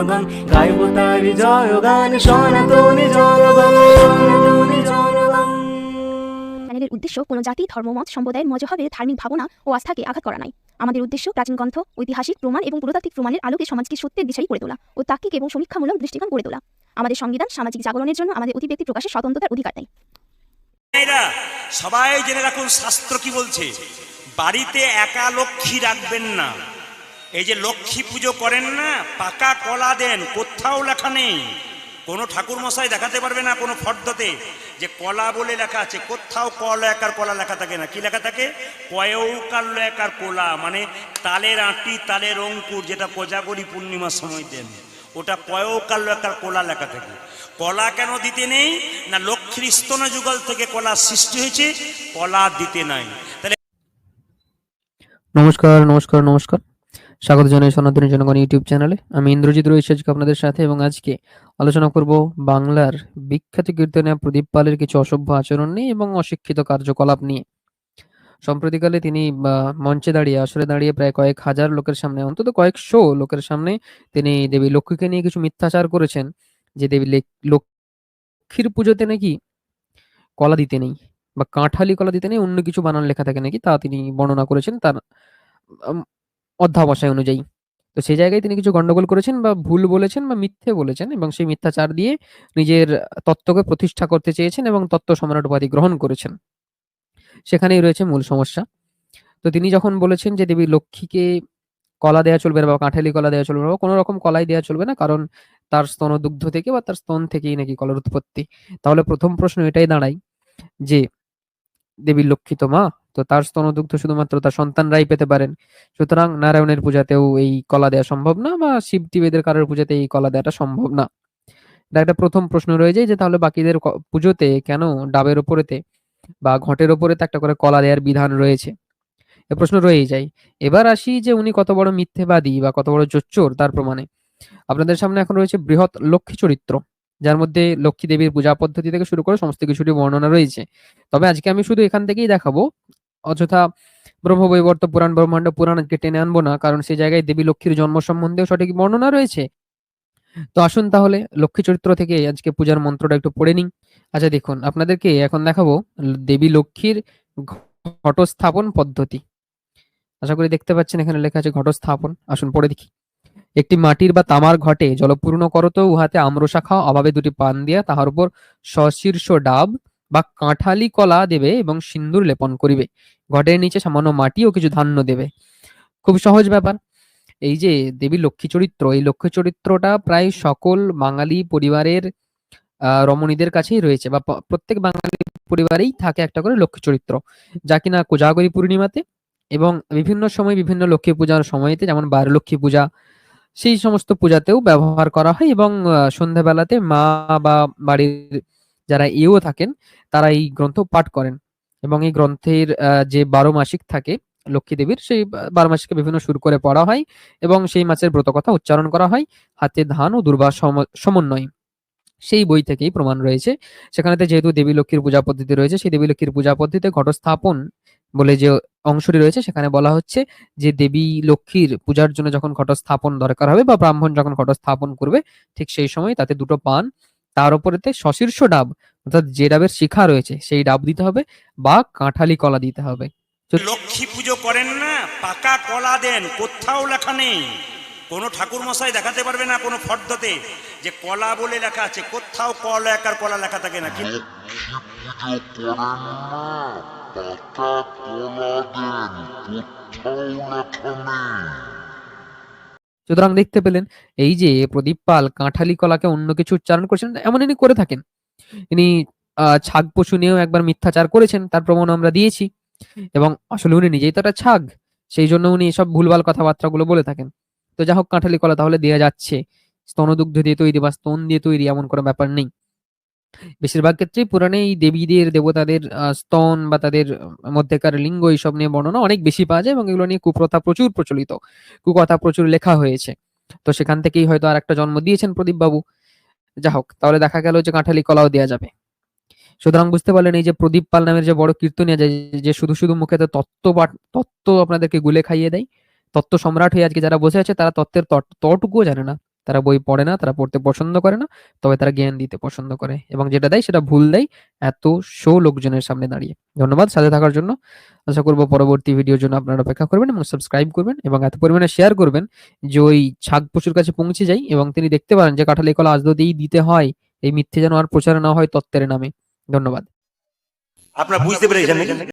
জনগণ গাইব তারি জয়গান সনাতনী জনগণ সনাতনী জনগণ চ্যানেলের উদ্দেশ্য কোনো জাতি ধর্মমত সম্প্রদায়ের মজহবের ধার্মিক ভাবনা ও আস্থাকে আঘাত করা নয় আমাদের উদ্দেশ্য প্রাচীন গ্রন্থ ঐতিহাসিক প্রমাণ এবং পুরাতাত্ত্বিক প্রমাণের আলোকে সমাজকে সত্যের দিশারি করে তোলা ও তাত্ত্বিক এবং সমীক্ষামূলক দৃষ্টিকোণ করে তোলা। আমাদের সংবিধান সামাজিক জাগরণের জন্য আমাদের অতিব্যক্তি প্রকাশের স্বতন্ত্রতার অধিকার দেয়। সবাই জেনে রাখুন শাস্ত্র কি বলছে? বাড়িতে একা লক্ষ্মী রাখবেন না। এই যে লক্ষ্মী পুজো করেন না, পাকা কলা দেন, কোথাও লেখা নেই। কোনো ঠাকুর মশাই দেখাতে পারবে না কোনো ফর্দতে যে কলা বলে লেখা আছে। কোথাও কল একার কলা লেখা থাকে না। কি লেখা থাকে? কয়ৌকার একার কোলা মানে তালের আঁটি, তালের অঙ্কুর, যেটা কোজাগরি পূর্ণিমার সময় দেন। ওটা কয়ৌকার একার কোলা লেখা থাকে। কলা কেন দিতে নেই? না, লক্ষ্মীর স্তন যুগল থেকে কলা সৃষ্টি হয়েছে, কলা দিতে নাই। তাহলে নমস্কার নমস্কার নমস্কার। স্বাগত জানাই সনাতনী জনগণ ইউটিউব চ্যানেলে। আমি ইন্দ্রজিৎ রয়েছি আজকে আপনাদের সাথে এবং আজকে আলোচনা করব বাংলার বিখ্যাত কীর্তনে প্রদীপ পালের কিছু অসভ্য আচরণ নিয়ে এবং অশিক্ষিত কার্যকলাপ নিয়ে। সম্প্রতিকালে তিনি মঞ্চে দাঁড়িয়ে, আসরে দাঁড়িয়ে প্রায় কয়েক হাজার লোকের সামনে, অন্তত কয়েকশো লোকের সামনে তিনি দেবী লক্ষ্মীকে নিয়ে কিছু মিথ্যাচার করেছেন, যে দেবী লেক- লক্ষ্মীর পুজোতে নাকি কলা দিতে নেই বা কাঁঠালি কলা দিতে নেই, অন্য কিছু বানান লেখা থাকে নাকি, তা তিনি বর্ণনা করেছেন। তার অধ্যাবসায় অনুযায়ী। তো সেই জায়গায় তিনি কিছু গন্ডগোল করেছেন বা ভুল বলেছেন বা মিথ্যে বলেছেন এবং সেই মিথ্যাচার দিয়ে নিজের তত্ত্বকে প্রতিষ্ঠা করতে চেয়েছেন এবং তত্ত্ব সম্রাট উপাধি গ্রহণ করেছেন। সেখানেই রয়েছে মূল সমস্যা। তো তিনি যখন বলেছেন যে দেবী লক্ষ্মীকে কলা দেওয়া চলবে না বা কাঁঠালি কলা দেওয়া চলবে না বা কোনো রকম কলাই দেওয়া চলবে না, কারণ তার স্তন দুগ্ধ থেকে বা তার স্তন থেকেই নাকি কলার উৎপত্তি। তাহলে প্রথম প্রশ্ন এটাই দাঁড়ায় যে দেবী লক্ষ্মী তো মা তো তার স্তনদুগ্ধ শুধুমাত্র তার সন্তানরাই পেতে পারেন। সুতরাং নারায়ণের পূজাতেও এই কলা দেওয়া সম্ভব না বা শিব টিবেদের কারোর পূজাতে এই কলা দেওয়াটা সম্ভব না। এটা একটা প্রথম প্রশ্ন রয়ে যায় যে তাহলে বাকিদের পুজোতে কেন ডাবের ওপরেতে বা ঘটের ওপরেতে একটা করে কলা দেওয়ার বিধান রয়েছে? এ প্রশ্ন রয়েই যায়। এবার আসি যে উনি কত বড় মিথ্যেবাদী বা কত বড় জোচ্চোর তার প্রমাণে। আপনাদের সামনে এখন রয়েছে বৃহৎ লক্ষ্মী চরিত্র, যার মধ্যে লক্ষ্মী দেবীর পূজা পদ্ধতি থেকে শুরু করে সমস্ত কিছুরই বর্ণনা রয়েছে। তবে আজকে আমি শুধু এখান থেকেই দেখাবো অযথা ব্রহ্মবৈবর্ত পুরাণ, ব্রহ্মাণ্ড পুরাণ আজকে টেনে আনব না, কারণ সেই জায়গায় দেবী লক্ষ্মীর জন্ম সম্বন্ধেও সঠিক বর্ণনা রয়েছে। তো আসুন তাহলে লক্ষ্মী চরিত্র থেকে আজকে পূজার মন্ত্রটা একটু পড়ে নিই। আচ্ছা দেখুন, আপনাদেরকে এখন দেখাবো দেবী লক্ষ্মীর ঘটস্থাপন পদ্ধতি। আশা করি দেখতে পাচ্ছেন, এখানে লেখা আছে ঘটস্থাপন। আসুন, পড়ে দেখি। একটি মাটির বা তামার ঘটে, জলপূর্ণ করত উহাতে আম্রশাখা, অভাবে দুটি পান দিয়া তাহার উপর সশীর্ষ ডাব বা কাঁঠালি কলা দেবে এবং সিন্দুর লেপন করিবে। ঘটের নিচে সামান্য মাটি ও কিছু ধান্য দেবে। খুব সহজ ব্যাপার। এই যে দেবী লক্ষ্মী চরিত্র এই লক্ষ্মী চরিত্রটা প্রায় সকল বাঙালি পরিবারের রমণীদের কাছেই রয়েছে বা প্রত্যেক বাঙালি পরিবারেই থাকে একটা করে লক্ষ্মী চরিত্র যা কিনা কোজাগরী পূর্ণিমাতে এবং বিভিন্ন সময় বিভিন্ন লক্ষ্মী পূজার সময়তে যেমন বার লক্ষ্মী পূজা, সেই সমস্ত পূজাতেও ব্যবহার করা হয় এবং সন্ধ্যাবেলাতে মা বা বাড়ির যারা এও থাকেন, তারা এই গ্রন্থ পাঠ করেন এবং এই গ্রন্থের যে বারো মাসিক থাকে লক্ষ্মী দেবীর, সেই বারো মাসিকে বিভিন্ন সুর করে পড়া হয় এবং সেই মাসের ব্রত কথা উচ্চারণ করা হয়, হাতে ধান ও দুর্বা সমন্বয়। সেই বই থেকেই প্রমাণ রয়েছে। সেখানেতে যেহেতু দেবী লক্ষ্মীর পূজা পদ্ধতি রয়েছে, সেই দেবী লক্ষ্মীর পূজা পদ্ধতিতে ঘটস্থাপন বলে যে অংশটি রয়েছে, সেখানে বলা হচ্ছে যে দেবী লক্ষ্মীর পূজার জন্য যখন ঘট স্থাপন দরকার হবে বা ব্রাহ্মণ যখন ঘট স্থাপন করবে, ঠিক সেই সময় তাতে দুটো পান তার উপরেতে সশীর্ষ ডাব অর্থাৎ যে ডাবের শিখা রয়েছে সেই ডাব দিতে হবে বা কাঁঠালি কলা দিতে হবে। লক্ষ্মী পুজো করেন না পাকা কলা দেন কোথাও লেখা নেই। কোনো ঠাকুর মশাই দেখাতে পারবে না কোনো ফর্দতে যে কলা বলে লেখা আছে কোথাও কল একার কলা লেখা থাকে না। কি সুতরাং দেখতে পেলেন, এই যে প্রদীপ পাল কাঁঠালি কলাকে অন্য কিছু উচ্চারণ করছেন, এমন ইনি করে থাকেন। ইনি ছাগ পশু নিয়েও একবার মিথ্যাচার করেছেন, তার প্রমাণ আমরা দিয়েছি। এবং আসলে উনি নিজেই তো একটা ছাগ, সেই জন্য উনি এসব ভুলভাল কথাবার্তাগুলো বলে থাকেন। তো যা হোক কাঁঠালি কলা তাহলে দেওয়া যাচ্ছে। স্তনদুগ্ধ দিয়ে তৈরি বা স্তন দিয়ে তৈরি এমন কোনো ব্যাপার নেই। বেশিরভাগ ক্ষেত্রেই পুরাণে এই দেবীদের, দেবতাদের স্তন বা তাদের মধ্যেকার লিঙ্গ এইসব নিয়ে বর্ণনা অনেক বেশি পাওয়া যায় এবং এগুলো নিয়ে কুপ্রথা প্রচুর প্রচলিত। কুকথা প্রচুর লেখা হয়েছে। তো সেখান থেকেই হয়তো আর একটা জন্ম দিয়েছেন প্রদীপ বাবু যা হোক, তাহলে দেখা গেল যে কাঁঠালি কলাও দেওয়া যাবে। সুতরাং বুঝতে পারলেন এই যে প্রদীপ পাল নামের যে বড় কীর্তনিয়া যায় যে শুধু শুধু মুখে তো তত্ত্ব তত্ত্ব আপনাদেরকে গুলে খাইয়ে দেয়। তত্ত্ব সম্রাট হয়ে আজকে যারা বসে আছে, তারা তত্ত্বের তট- তটুকুও জানে না। তারা বই পড়ে না, তারা পড়তে পছন্দ করে না, তবে তারা জ্ঞান দিতে পছন্দ করে এবং যেটা দেয় সেটা ভুল দেয়। এত শো লোকজনের সামনে দাঁড়িয়ে। ধন্যবাদ সাথে থাকার জন্য। আশা করব পরবর্তী ভিডিওর জন্য আপনারা অপেক্ষা করবেন এবং সাবস্ক্রাইব করবেন এবং এত পরিমাণে শেয়ার করবেন যে ওই ছাগ পশুর কাছে পৌঁছে যায় এবং তিনি দেখতে পারেন যে কাঁঠালি কলা দিয়েই দিতে হয়, এই মিথ্যে যেন আর প্রচার না হয় তত্ত্বের নামে। ধন্যবাদ। আপনারা বুঝতে পেরেছেন?